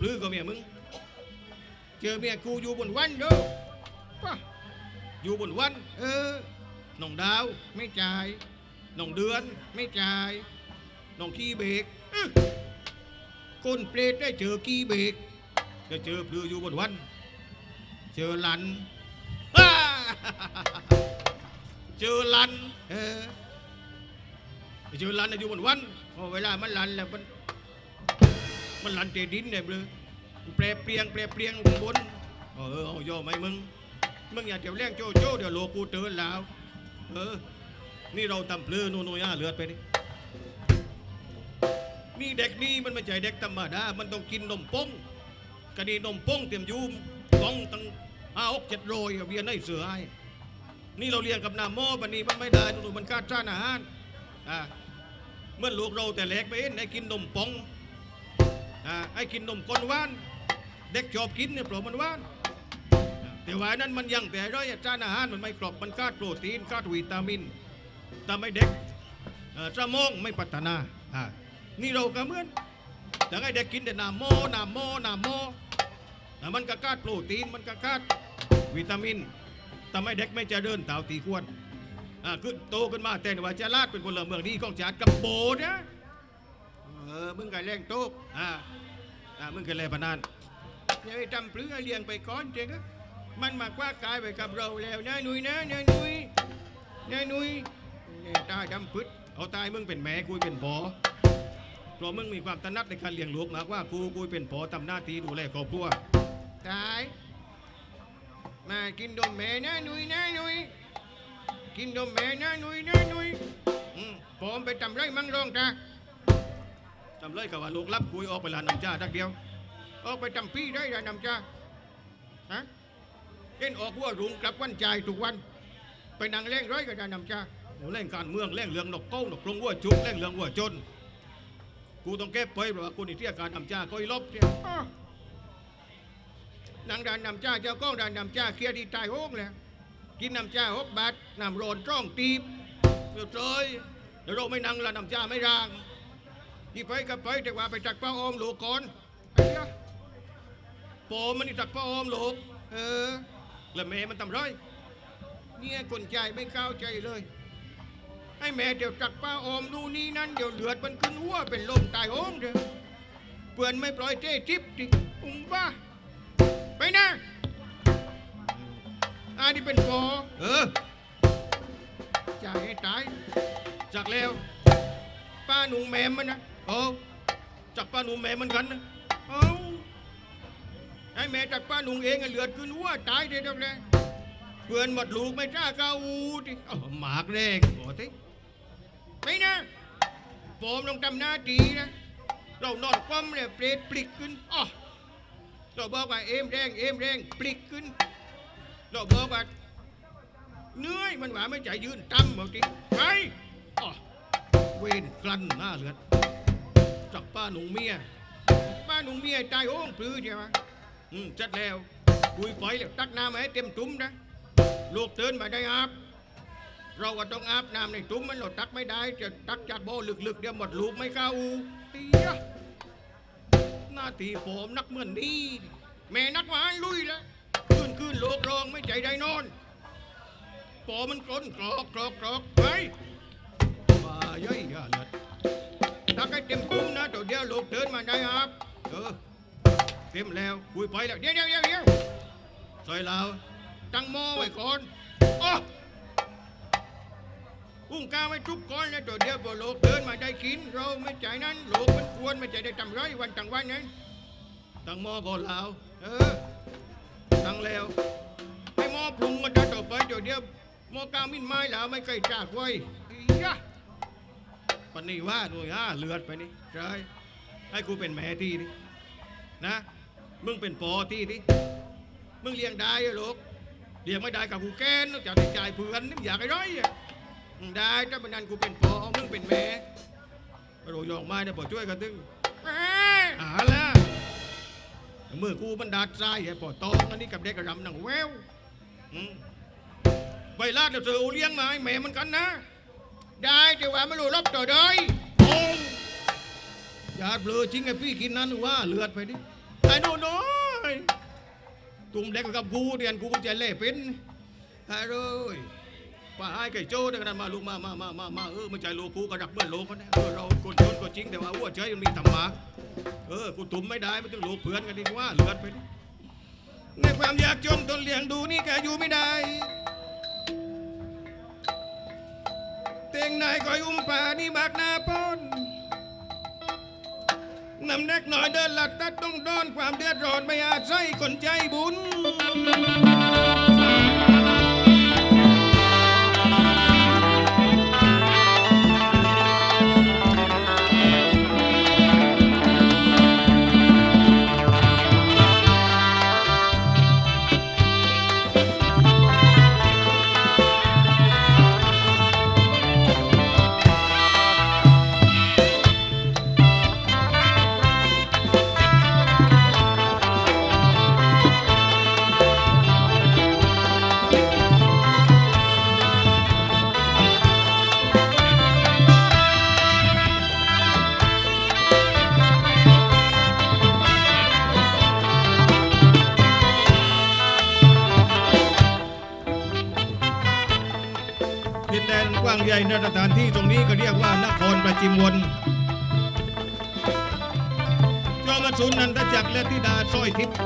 พลือก็เมียมึง เจอเมียกูอยู่บนวันโยป่ะอยู่บนวัน เออน้องดาวไม่จ่ายน้องเดือนไม่จ่ายน้องขี้เบรกก้นเปรตได้เจอขี้เบรกจะเจอพลืออยู่บนวัน เจอหลันอ้าเจอหลัน เออเจอหลันอยู่บนวันพอเวลามันลันแล้วมัน มันลันเตดินเนี่ยเบลอแปรเปรียงแปรเปรียงบนเออเอาย่อไหมมึงมึงอย่าเดี๋ยวแรงโจโจเดี๋ยวโลกูเตือนแล้ว เออ นี่เราตำเพลือนูนูย่าเลือดไปนี่นี่เด็กนี่มันไม่ใช่เด็กธรรมดา มันต้องกินนมป้งกะดีนมป้งเตรียมยูมต้องตั้งห้าหกเจ็ดโรยเวียนให้เสือให้นี่เราเรียนกับนาโมบันนี้มันไม่ได้นูมันขาดสารอาหารอ่าเมื่อลูกเราแต่เล็กไปเอ็นให้กินนมป้ง ให้กินนมก้นหวาน เด็กชอบกินเนี่ยเพราะมันหวาน แต่ว่านั้นมันยังแต่ร้อยจานอาหารมันไม่ครบมันขาดโปรตีนขาดวิตามินทำให้เด็กเอ่อสมองไม่พัฒนาอ่านี่เราก็เหมือนแต่ให้เด็กกินแต่น้ำโมน้ำโมน้ำโมอ่มันก็ขาดโปรตีนมันก็ขาดวิตามินทำให้เด็กไม่เจะเดินเต่าตีควรอ่าขึ้นโตขึ้นมาแต่ว่าจะลาดเป็นพลเมืองดีของชาติกับโบนะ เออมึงก็แรงโต๊ะอ่าอ่ามึงก็แรงพนันอย่าไปทำปลื้อเลี้ยงไปก่อนเจ๊ก็มันมากว่ากายไปกับเราแล้วนะหนุยนะนะหนุยนะหนุยเนี่ยตายดำพึดเอาตายมึงเป็นแม่กูเป็นพอเพราะมึงมีความถนัดในการเลี้ยงลูกมากว่ากูกูเป็นพอทำหน้าที่ดูแลครอบครัวตายมากินนมแม่นะหนุยนะหนุยกินนมแม่นะหนุยนะหนุยอืมผมไปทำไรมั่งรองตา จำเลยกับว่าลูกรับคุยออกไปลานน้ำจ้าทักเดียว ออกไปจำพี่ได้ลานน้ำจ้าฮะเล่นออกวัวรุงกลับวันจ่ายทุกวัน ไปนั่งเล่งร้อยกับลานน้ำจ้าเล่นการเมืองเล่นเรื่องนกเก้านกกรงวัวจุกเล่นเรื่องวัวจน กูต้องแก้ไปเพราะว่ากูนี่เที่ยการน้ำจ้าก็อีลบเที่ยนางดานน้ำจ้าเจ้าก้องดานน้ำจ้าเคลียร์ที่ตายโฮกแล้วกินน้ำจ้าหกบาทน้ำร้อนจ้องตีบเรียบร้อยเดี๋ยวเราไม่นั่งละน้ำจ้าไม่ร่าง ที่ไปก็ไปแต่ว่าไปจักป้าออมหลูกก่อนไอ้เหี้ยโปมันนี่จักป้าออมหลูกเออ แล้วแม่มันทำไรเนี่ยคนใจไม่เข้าใจเลยให้แม่เดี๋ยวจักป้าออมดูนนี่นั่นเดี๋ยวเลือดมันขึ้นหัวเป็นลมตายโหงเถอะเปื่อนไม่ปล่อยเจ้ทิพย์ดิอุ้มบ้าไปนะอันนี้เป็นปอเออจ่ายให้ตายจากแล้วป้าหนุ่งแม่มันนะ เอาจากป้าหนุ่งแม่มันกันนะเอาให้แม่จากป้าหนุ่งเองอะเลือดขึ้นหัวตายเด็ดเลยเพื่อนหมดลูกไม่กล้าก้าวอูดิหมากแรกโอ้ทีไม่นะผมต้องทำหน้าที่นะ เรานอนคว่ำเนี่ยเปรตปลิกขึ้นอ๋อเราบอกว่าเอ็มแรงเอ็มแรงปลิกขึ้น เราบอกว่าเหนื่อยมันว่าไม่ใจยืนตั้มเอาทีไปอ๋อเวนกลั้นหน้าเลือด จากป้าหนุ่งเมียป้าหนุ่งเมียใจโอ้งปลื้อใช่ไหมอืมจัดแล้วคุยไปแล้วตักน้ำมาให้เต็มตุ้มนะลูกเตือนมาได้อาบเราก็ต้องอาบน้ำในตุ้มมันเราตักไม่ได้จะตักจากบ่อลึกๆเดี๋ยวหมดลูกไม่เข้าเตียหน้าตีผมนักเหมือนนี้แม่นักมาลุยแล้วคืนคืนโลกรองไม่ใจได้นอนปอมันกลนกรอกกรอกกรอกไปมาย่อยยาลือด ถ้าใครเต็มคุ้มนะตัวเดียวลูกเดินมาได้ครับเออเต็มแล้วคุยไปแล้วเดี๋ยวเดี๋ยวเดี๋ยวเดี๋ยวใส่เราตั้งหม้อไว้ก่อนอ๋ออุ้งกาไว้ทุบก่อนแล้วตัวเดียวพอลูกเดินมาได้กิน เราไม่ใจนั้นลูกมันควรไม่ใจได้ทำร้อยวันตั้งวันนั้นตั้งหม้อก่อนแล้วเออตั้งแล้วให้หม้อปรุงกันได้ต่อไปเดี๋ยวเดียวหม้อกามินไม้แล้วไม่เคยจากไว้ ปันนี้ว่าหน่วยอ่าเลือดไปนี่ใช่ให้กูเป็นแม่ที่นี่นะ มึงเป็นปอที่นี่มึงเลี้ยงได้เหรอลูกเลี้ยงไม่ได้กับกูแกนจะได้จ่ายเพื่อนนี่อยากไอ้ร้อยอะอืมได้ถ้าเป็นนั้นกูเป็นปอมึงเป็นแม่โรยองไม้เนี่ยพอช่วยกันตึงแม่หาแล้วมือกูมันดาดทรายไอ้ปอตองอันนี้กับเด็กกระดำหนังแววอืมไปลาดเดี๋ยวเสือเอาเลี้ยงมาให้แม่มันกันนะ ได้แต่ว่าไม่รู้รับต่อได้โอ้ยอย่าเบลอจริงไอ้พี่กินนั้นว่าเลือดไปดิไอ้โน่นน้อยตุ่มเด็กกับกูเรียนกูกูจะเล่เป็นฮะเลยป้าไอ้ไก่โจ้ด็กนั้นมาลูกมามามามามาเออมันใจโลกูกระดักเมื่อนโลกนะเออเราคนจนก็จริงแต่ว่าหัวใจมันมีธรรมะเออกูตุ่มไม่ได้มันต้องโลกเพื่อนกันดีกว่าเลือดไปดิในความยากจนตนเลี้ยงดูนี่แกอยู่ไม่ได้ เตียงนายก็อุ้มป่านี่บากนาป้นนำหนักหน่อยเดินหลัดตัดต้องดอนความเดือดร้อนไม่อาจใส่คนใจบุญ และธิดาสร้อยทิพย์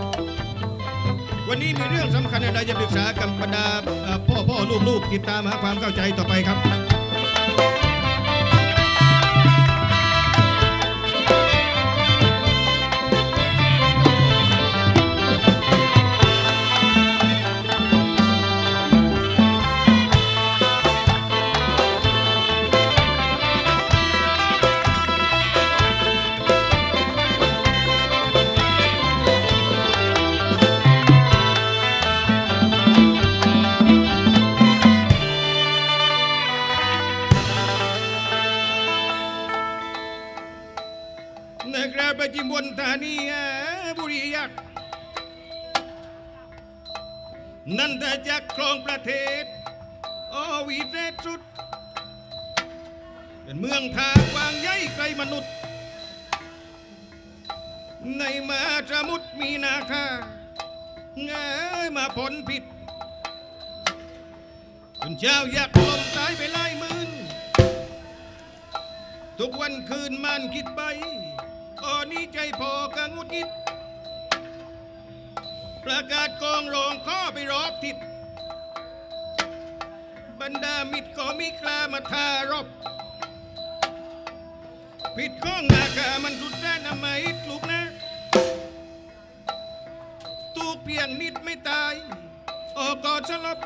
วันนี้มีเรื่องสำคัญอะไรจะปรึกษากับบรรดาพ่อพ่อลูกลูกติดตามหาความเข้าใจต่อไปครับ นุษย์ ในมหาสมุทรมีนาคาเงยมาผลผิด คุณเจ้าอยากลมตายไปไล่มืนทุกวันคืนมันคิดไปอ้นี่ใจพอกะงุดงิด ประกาศกองรองข้อไปรอบทิศบรรดามิตรก็มีกล้ามาทารบ ผิดก้องนาคามันสุดแสนอำมหิตลูกนะตูกเพียงนิดไม่ตาย โอ้กอชลบ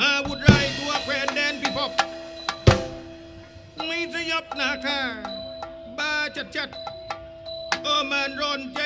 อาวุธไรตัวแควนแดนพิภพไม่สยบนาคา บ้าจัดจัด โอ้มันร้อนใจ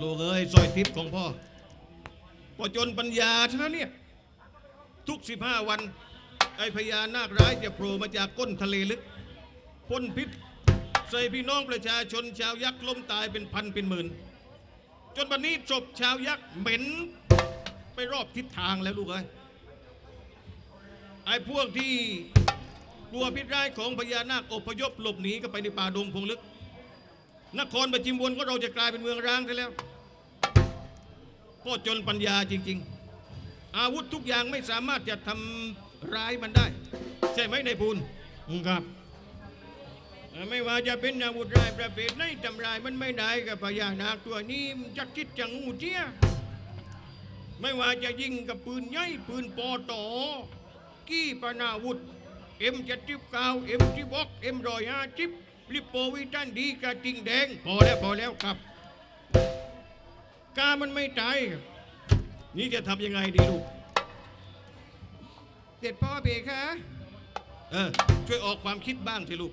ลูกเอ้ยซอยทิพย์ของพ่อพอจนปัญญาเท่านั้นเนี่ย ทุกสิบห้าวัน ไอพญานาคร้ายจะโผล่มาจากก้นทะเลลึกพ่นพิษ ใส่พี่น้องประชาชนชาวยักษ์ล้มตายเป็นพันเป็นหมื่น จนวันนี้ศพชาวยักษ์เหม็น ไปรอบทิศทางแล้วลูกเอ้ยไอ้พวกที่กลัวพิษร้ายของพญานาคอพยพหลบหนีก็ไปในป่าดงพงลึก นครประจิมวนก็เราจะกลายเป็นเมืองร้างไปแล้วก็จนปัญญาจริง ๆ อาวุธทุกอย่างไม่สามารถจะทำร้ายมันได้ ใช่ไหมนายพูนครับ ไม่ว่าจะเป็นอาวุธร้ายประเภทไหนทำร้ายมันไม่ได้กับพญานาคตัวนี้มันจักจิตจังหูเจียไม่ว่าจะยิงกับปืนใหญ่ปืนปอต่อกี้ปนาวุธเอ็มเจ็ดสิบเก้าเอ็มสิบหกเอ็มร้อยห้าสิบ ลิปโปวิตันดีกระทิงแดงพอแล้วพอแล้วครับ กามันไม่ตายครับนี่จะทำยังไงดีลูกเด็ดพ่อเพคะ เออ ช่วยออกความคิดบ้างสิลูก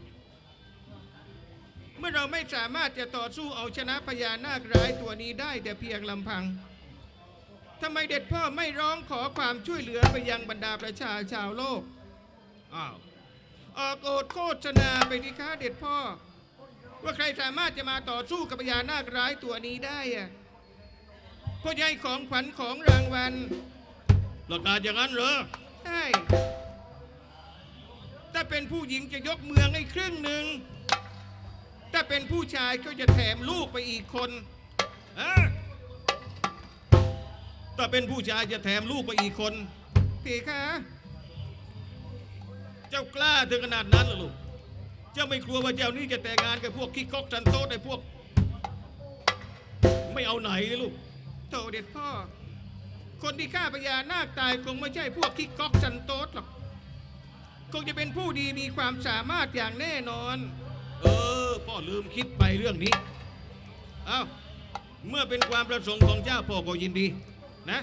เมื่อเราไม่สามารถจะต่อสู้เอาชนะพญานาคร้ายตัวนี้ได้แต่เพียงลำพังทำไมเด็ดพ่อไม่ร้องขอความช่วยเหลือไปยังบรรดาประชาชาวโลก อ้าว ออกโอดโฆษณาไปที่ค้าเด็ดพ่อ ว่าใครสามารถจะมาต่อสู้กับพญานาคร้ายตัวนี้ได้อะพ่อใหญ่ของขวัญของรางวัลประกาศอย่างนั้นเหรอใช่ถ้าเป็นผู้หญิงจะยกเมืองให้ครึ่งหนึ่งถ้าเป็นผู้ชายก็จะแถมลูกไปอีกคนฮะถ้าเป็นผู้ชายจะแถมลูกไปอีกคนพี่คะ เจ้ากล้าถึงขนาดนั้นเหรอลูก เจ้าไม่กลัวว่าเจ้านี่จะแต่งงานกับพวกคิกก๊อกจันโต๊ดไอ้พวก ไม่เอาไหนเลยลูกโตเด็ดพ่อ คนที่ฆ่าพญานาคตายคงไม่ใช่พวกคิกก๊อกสันโต๊ดหรอก คงจะเป็นผู้ดีมีความสามารถอย่างแน่นอน เออ พ่อลืมคิดไปเรื่องนี้ เอา้า เมื่อเป็นความประสงค์ของเจ้าพ่อก็ยินดีนะ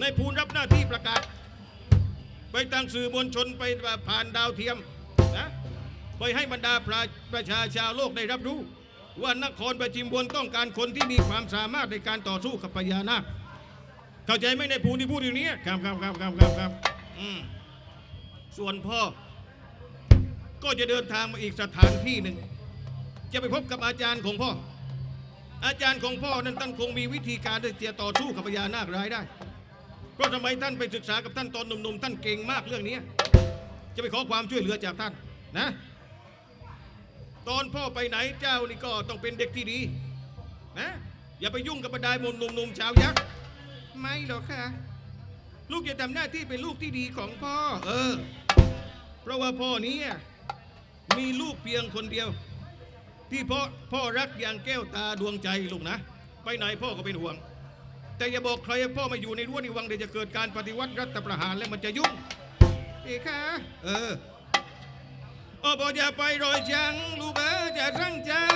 ในภูนรับหน้าที่ประกาศ ไปทางสื่อมวลชนไปผ่านดาวเทียมนะไปให้บรรดาประประชาชาวโลกได้รับรู้ ว่านครประจิมบนต้องการคนที่มีความสามารถในการต่อสู้กับพญานาคเข้าใจไหมในภูนที่พูดอยู่นี้ครับครับครับครับครับครับอืมส่วนพ่อ ก็จะเดินทางมาอีกสถานที่หนึ่ง จะไปพบกับอาจารย์ของพ่อ อาจารย์ของพ่อนั้นท่านคงมีวิธีการที่จะต่อสู้กับพญานาคร้ายได้เพ ราะทำไมท่านไปศึกษากับท่านตอนหนุ่มๆท่านเก่งมากเรื่องนี้ จะไปขอความช่วยเหลือจากท่านนะ ตอนพ่อไปไหนเจ้านี่ก็ต้องเป็นเด็กที่ดีนะอย่าไปยุ่งกับบรรดาหนุ่มๆชาวยักษ์ไม่หรอกค่ะลูกจะทำหน้าที่เป็นลูกที่ดีของพ่อ เออ เพราะว่าพ่อนี้มีลูกเพียงคนเดียว ที่พ่อพ่อรักอย่างแก้วตาดวงใจลูกนะ ไปไหนพ่อก็เป็นห่วง แต่อย่าบอกใครพ่อมาอยู่ในรั้วในวังเดี๋ยวจะเกิดการปฏิวัติรัฐประหารแล้วมันจะยุ่งพี่คะเออโอ้บอกอย่าไปรอยจังลูกเออจะสั่งเจ้า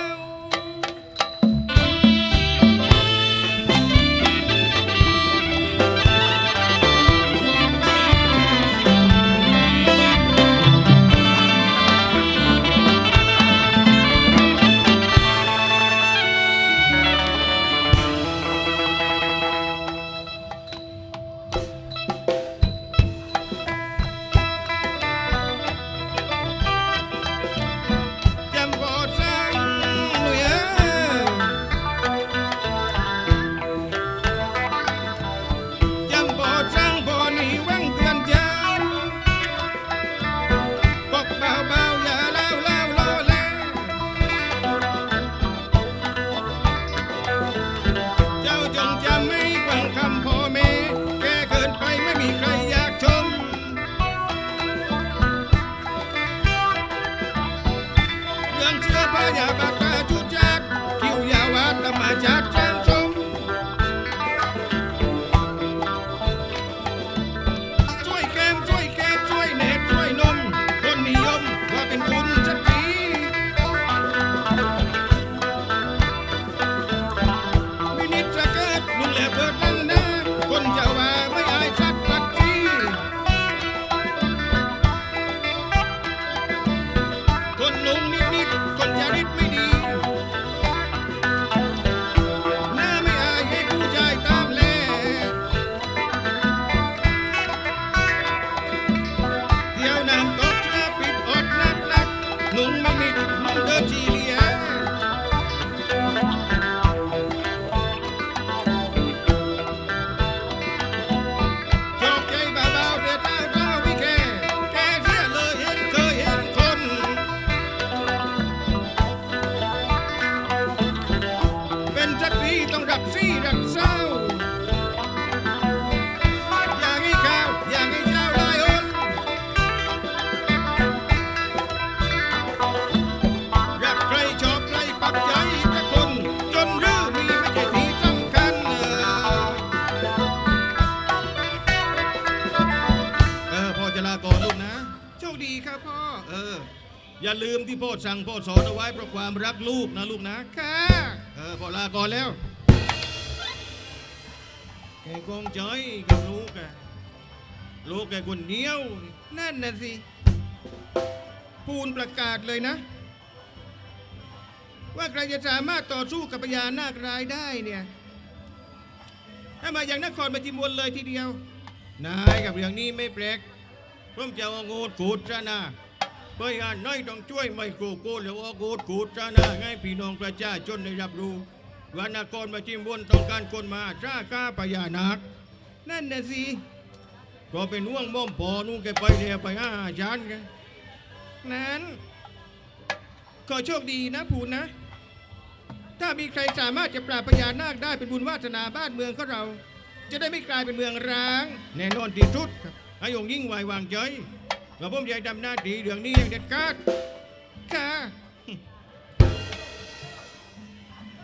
อย่าลืมที่พ่อสั่งพ่อสอนเอาไว้เพราะความรักลูกนะลูกนะค่ะเออพอลาก่อนแล้วแกกองใจกับลูกแกลูกแกคนเดียว นั่นน่ะสิ ปูนประกาศเลยนะ ว่าใครจะสามารถต่อสู้กับพญานาครายได้เนี่ยถ้ามาอย่างนครปฐมวนเลยทีเดียว นายกับเรื่องนี้ไม่แปลกผมจะเอางูขูดซะนะ เพื่อให้น้อยต้องช่วยไม่โกโก้แล้วเอางูขูดซะนะให้พี่น้องประชาชนได้รับรู้ว่านครปฐมวนต้องการคนมาจ้าก้าพญานาคนั่นน่ะสิก็เป็นห่วงม่อมพอนู่นแกไปเดียไปห้าจานแกนั้นขอโชคดีนะผูนนะ ถ้ามีใครสามารถจะปราบพญานาคได้เป็นบุญวาสนาบ้านเมืองของเรา จะได้ไม่กลายเป็นเมืองร้าง แน่นอนที่สุดครับให้องยิ่งไว้วางใจ ว่าผมจะทำหน้าที่เรื่องนี้อย่างเด็ดขาดค่ะ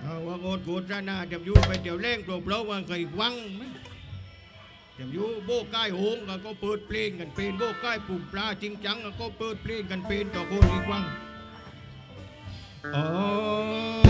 เอาว่าโกดโกดซะนะจำยูไปเดี๋ยวแรงโปรเปล่าว่าเคยวังไหมจำยูโบกใกล้โหงก็ก็เปิดเพลงกันเป็นโบกใกล้ปุ่มปลาจริงจังก็เปิดเพลงกันเป็นต่อคนอีกวังโอ้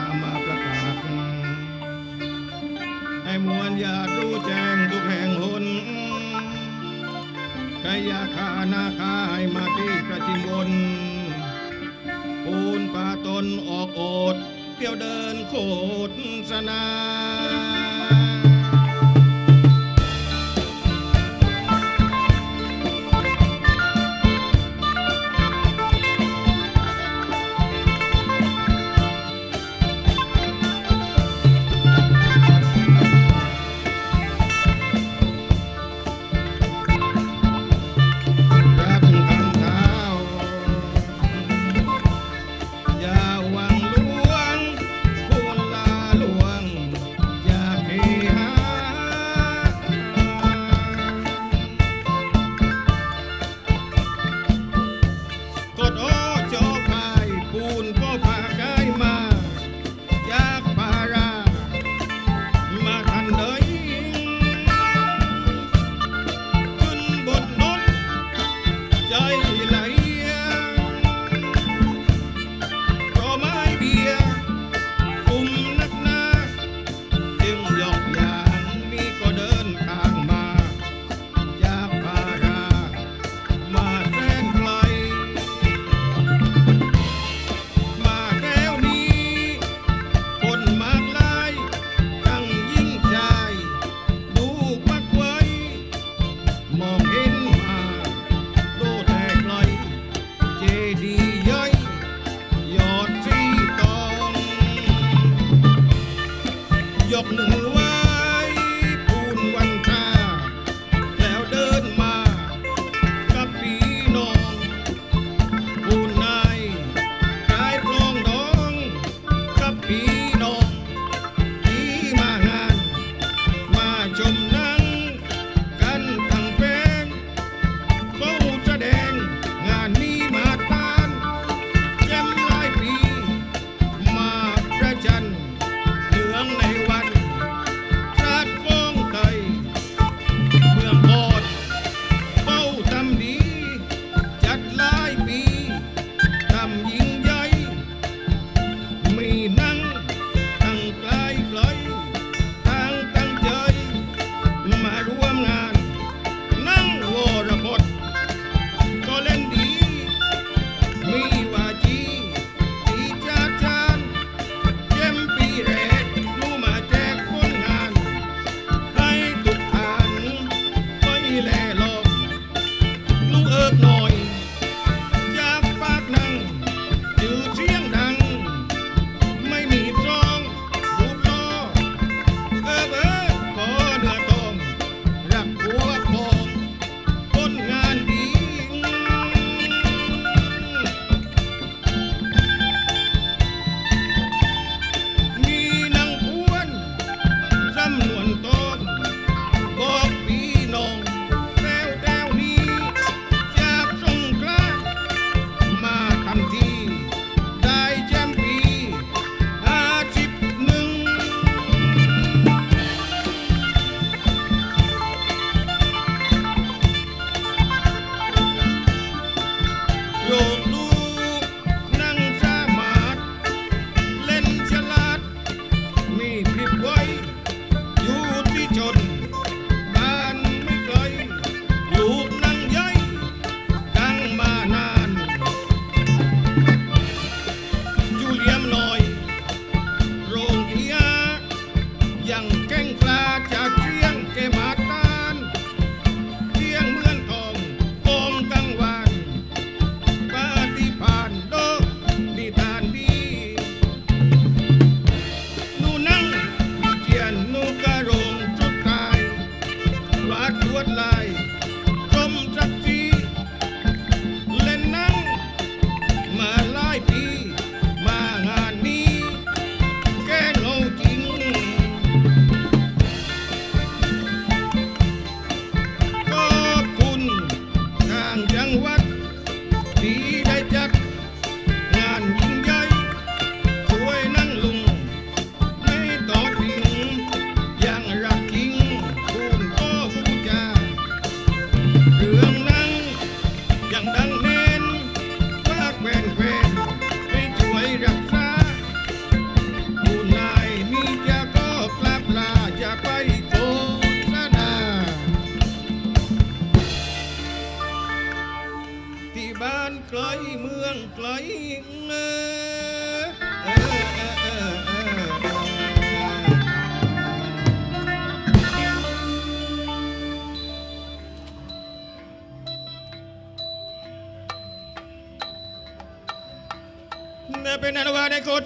ามาประกาศ ให้มวลญาติรู้แจ้งทุกแห่งหนใครอยากขานาคาให้มาที่ประชิมบนปูนป่าตนออกโอดเที่ยวเดินโคดสนา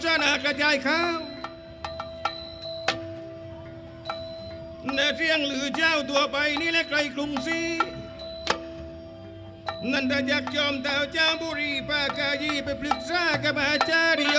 ชนาในโคจนากระจายข้าวในเสียงหรือเจ้าตัวไปนี่แหละไกลกรุงศรีนันทยักษ์จอมเต่าเจ้าบุรีปากายีไปปรึกษากับอาจารย์โย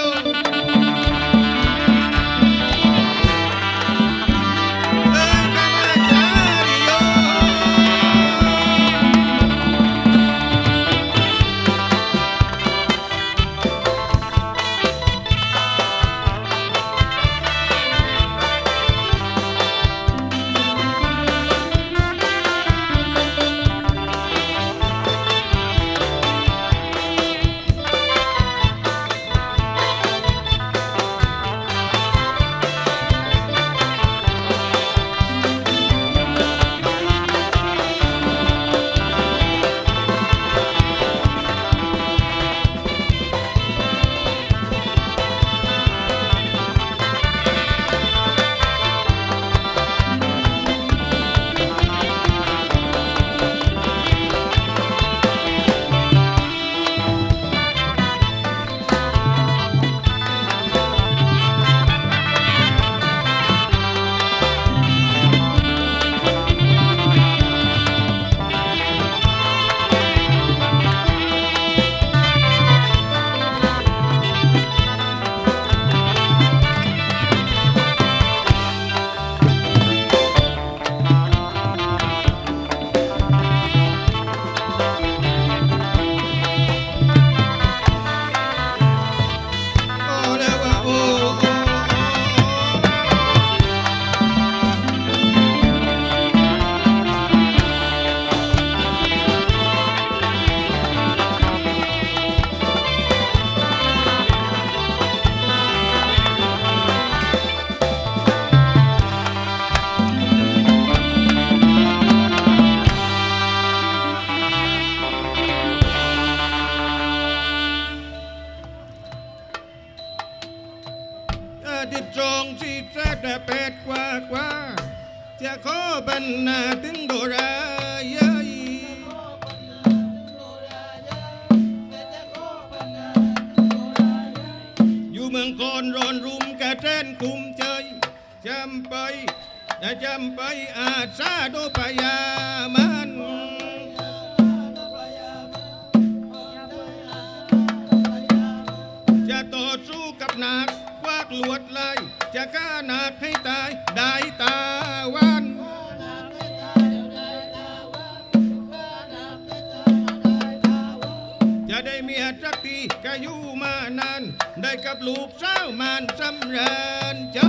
ได้กับลูกสาวมานสำราญใจ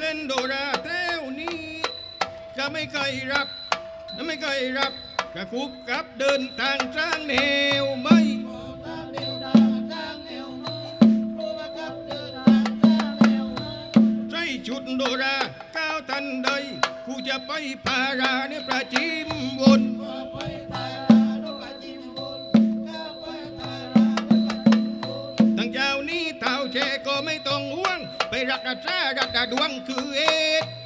เล่นโดราเท่วนี้ จะไม่เคยรับไม่เคยรับกะคุกกับเดินทางสร้างแนวไม่ใส่ชุดโดราก้าวทันใด จะไปพาราในประจิมวนตั้งเจ้านี้เท่าแชก็ไม่ต้องห่วง ไปรักษารักษาดวงคือเอ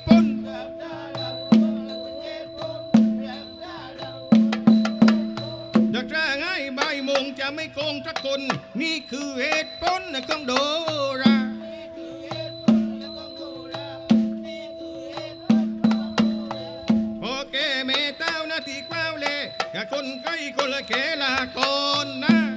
ปนดักร่าง่ายใบายโมงจะไม่โกงสักคน นี่คือเหตุผลของโดรา คนไข้คนละเกละคนนะ